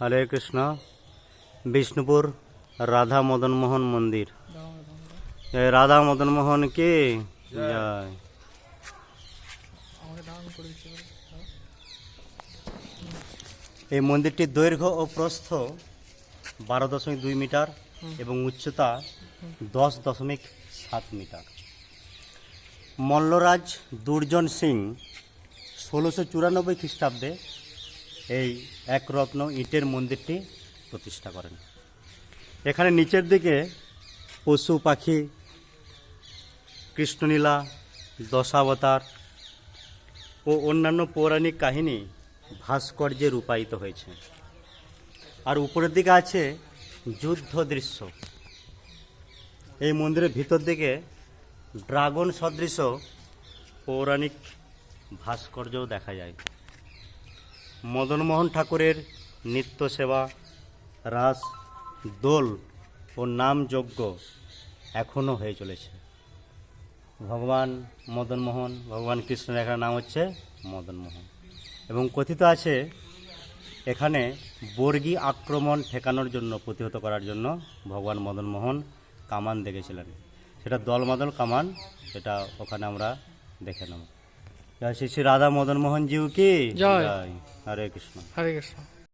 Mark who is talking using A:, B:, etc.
A: হরে কৃষ্ণ বিষ্ণুপুর রাধা মদন মোহন মন্দির। রাধা মদন মোহন কে? জয়। এই মন্দিরটির দৈর্ঘ্য ও প্রস্থ বারো দশমিক দুই মিটার এবং উচ্চতা দশ দশমিক সাত মিটার। মল্লরাজ দুর্জন সিং ষোলোশো চুরানব্বই খ্রিস্টাব্দে এই একরত্ন ইটের মন্দিরটি প্রতিষ্ঠা করেন। এখানে নিচের দিকে পশু পাখি, কৃষ্ণলীলা, দশাবতার ও অন্যান্য পৌরাণিক কাহিনী ভাস্কর্যে রূপায়িত হয়েছে। আর উপরের দিকে আছে যুদ্ধ দৃশ্য। এই মন্দিরের ভিতর দিকে ড্রাগন সদৃশ পৌরাণিক ভাস্কর্যও দেখা যায়। মদনমোহন ঠাকুরের নিত্য সেবা রাস দোল ও নাম যজ্ঞ এখনও হয়ে চলেছে। ভগবান মদনমোহন ভগবান কৃষ্ণের এখানে নাম হচ্ছে মদনমোহন। এবং কথিত আছে এখানে বর্গী আক্রমণ ঠেকানোর জন্য প্রতিহত করার জন্য ভগবান মদনমোহন কামান দেখেছিলেন। সেটা দলমাদল কামান সেটা ওখানে আমরা দেখে নেব। জয় শ্রী শ্রী রাধা মদন মোহন জিউ কি
B: জয়।
A: হরে কৃষ্ণ
B: হরে কৃষ্ণ